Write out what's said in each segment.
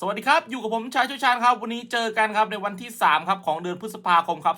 สวัสดีครับ อยู่กับผมชายชุชานครับ วันนี้เจอกันครับในวันที่ 3 ครับของเดือนพฤษภาคมครับ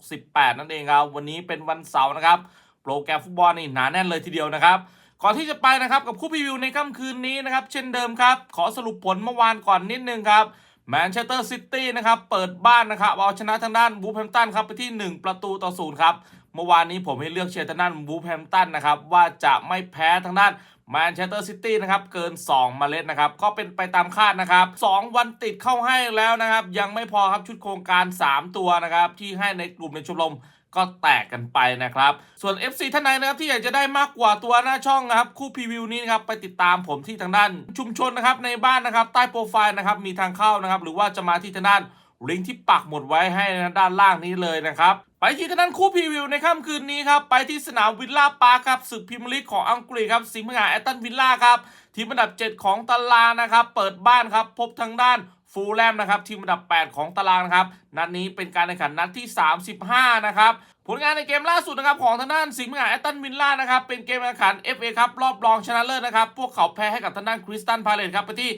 2568 นั่นเองครับ วันนี้เป็นวันเสาร์นะครับ โปรแกรมฟุตบอลนี่หนาแน่นเลยทีเดียวนะครับ ก่อนที่จะไปนะครับกับคู่พรีวิวในค่ำคืนนี้นะครับเช่นเดิมครับ ขอสรุปผลเมื่อวานก่อนนิดนึงครับแมนเชสเตอร์ซิตี้นะครับเปิดบ้านนะครับเอาชนะทางด้านบูแฮมตันครับไปที่ 1 ประตูต่อศูนย์ครับ เมื่อวานนี้ผมให้เลือกเชียร์ทางด้านบูแฮมตันนะครับ ว่าจะไม่แพ้ทางด้านแมนเชสเตอร์ซิตี้นะครับ เกิน 2 เมล็ดนะครับ ก็เป็นไปตามคาดนะครับ 2 วันติดเข้าให้แล้วนะครับ ยังไม่พอครับชุดโครงการ 3 ตัวนะครับ ที่ให้ในกลุ่มในชมรมก็แตกกันไปนะครับ ส่วน FC ท่านไหนนะครับที่อยากจะได้มากกว่าตัวหน้าช่องนะครับ คู่พรีวิวนี้นะครับไปติดตามผมที่ทางด้านชุมชนนะครับในบ้านนะครับใต้โปรไฟล์นะครับมีทางเข้านะครับหรือว่าจะมาที่ทางด้าน ลิงก์ที่ปักหมดไว้ให้นะด้านล่างนี้เลยนะครับไปที่ทางด้นคู่พรีวิวในค่ำคืนนี้ครับไปที่สนามวิลล่าปาร์ครับศึกพรีเมียร์ลีกของอังกฤษครับสิงห์บุรีแอตตันวิลล่าครับทีมอันดับ 7 ของตารางนะครับเปิดบ้านครับพบทางด้านฟูลแลมนะครับทีมอันดับ 8 ของตารางนะครับนัดนี้เป็นการแข่งขันนัดที่ 35 นะครับผลงานในเกมล่าสุดนะครับของทางด้านสิงห์บุรีแอตตันวิลล่านะครับเป็นเกมแข่งขัน FA ครับรอบรองชนะเลิศนะครับพวกเขาแพ้ให้กับทางด้านคริสตันพาเลตครับไปที่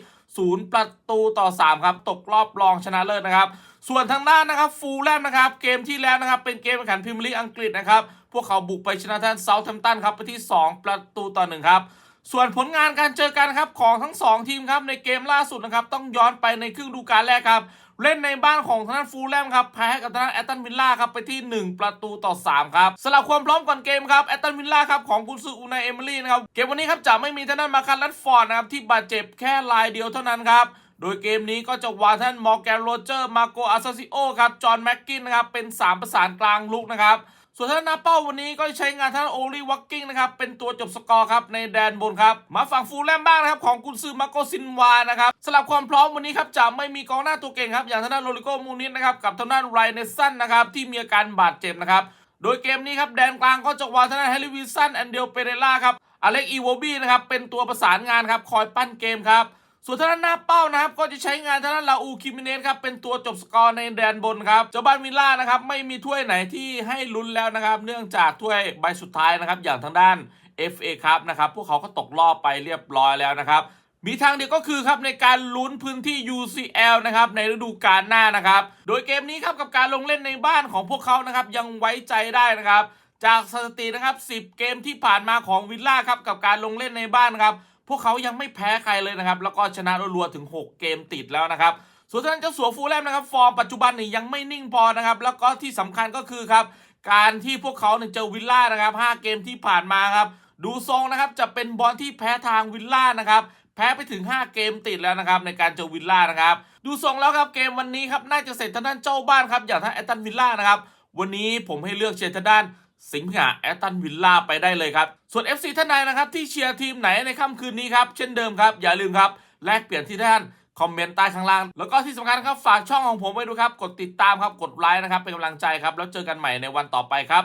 0ประตูต่อ 3 ครับ ตกรอบรองชนะเลิศนะครับ ส่วนทางด้านนะครับฟูลแลมนะครับ เกมที่แล้วนะครับ เป็นเกมแข่งขันพรีเมียร์ลีกอังกฤษนะครับ พวกเขาบุกไปชนะท่านเซาท์แฮมป์ตันครับไปที่ 2 ประตูต่อ1ครับ ส่วนผลงานการเจอกันครับของทั้ง 2 ทีมครับในเกมล่าสุดนะครับต้องย้อนไปในครึ่งดูกาลแรกครับ เล่นในบ้านของทางด้านฟูลแลมครับแพ้กับทางด้านแอตตันวิลล่าครับไปที่ 1 ประตูต่อ 3 ครับสลับความพร้อมก่อนเกมครับแอตตันวิลล่าครับของกุนซืออูนายเอมิลี่นะครับเกมวันนี้ครับจะไม่มีทางด้านมาคันลัดฟอร์ดนะครับที่บาดเจ็บแค่รายเดียวเท่านั้นครับโดยเกมนี้ก็จะวางท่านมอร์แกนโรเจอร์มาโกอาซาซิโอครับจอห์นแม็กกินนะครับเป็น 3 ประสานกลางลุกนะครับ ส่วนท่านนาเป้าวันนี้ก็ใช้งานท่านโอลีวักกิ้งนะครับ เป็นตัวจบสกอร์ครับในแดนบนครับ มาฝั่งฟูลแลมบ้างนะครับ ของกุนซือมาโกซินวานะครับสลับความพร้อมวันนี้ครับจะไม่มีกองหน้าตัวเก่งครับ อย่างทางด้านโรลิโกมูนิสนะครับกับทางด้านไรเนสันนะครับที่มีอาการบาดเจ็บนะครับโดยเกมนี้ครับแดนกลางก็จะวางทางด้านแฮร์รี่วิสันแอนเดลเปเรล่าครับอเล็กอีโวบีนะครับเป็นตัวประสานงานครับคอยปั้นเกมครับ ส่วนทางด้านหน้าเป้านะครับ ก็จะใช้งานทางด้านลาอูคิมิเนสครับเป็นตัวจบสกอร์ในแดนบนครับเจ้าบ้านวิลล่านะครับไม่มีถ้วยไหนที่ให้ลุ้นแล้วนะครับ เนื่องจากถ้วยใบสุดท้ายนะครับ อย่างทางด้าน FA ครับนะครับพวกเขาก็ตกรอบไปเรียบร้อยแล้วนะครับ มีทางเดียวก็คือครับในการลุ้นพื้นที่ UCL นะครับในฤดูกาลหน้านะครับ โดยเกมนี้ครับกับการลงเล่นในบ้านของพวกเขานะครับยังไว้ใจได้นะครับ จากสถิตินะครับ 10 เกมที่ผ่านมาของวิลล่าครับกับการลงเล่นในบ้านครับ พวกเขายังไม่แพ้ใครเลยนะครับ แล้วก็ชนะรัวๆถึง 6 เกมติดแล้วนะครับ ส่วนทางด้านเจ้าสัวฟูแลมนะครับ ฟอร์มปัจจุบันนี่ยังไม่นิ่งพอนะครับ แล้วก็ที่สำคัญก็คือครับ การที่พวกเขาเนี่ยเจอวิลล่านะครับ 5 เกมที่ผ่านมาครับ ดูทรงนะครับจะเป็นบอลที่แพ้ทางวิลล่านะครับแพ้ไปถึง 5 เกมติดแล้วนะครับในการเจอวิลล่านะครับ ดูทรงแล้วครับเกมวันนี้ครับน่าจะเสร็จทางด้านเจ้าบ้านครับอย่างทางแอตตันวิลล่านะครับวันนี้ผมให้เลือกเชียร์ทางด้าน สิงห์หาแอตตันวิลล่าไปได้เลยครับ ส่วน FC ท่านใดนะครับที่เชียร์ทีมไหนในค่ำคืนนี้ครับ เช่นเดิมครับ อย่าลืมครับ แลกเปลี่ยนที่ท่านคอมเมนต์ใต้ข้างล่าง แล้วก็ที่สำคัญครับ ฝากช่องของผมไว้ด้วยครับ กดติดตามครับ กดไลค์นะครับ เป็นกำลังใจครับ แล้วเจอกันใหม่ในวันต่อไปครับ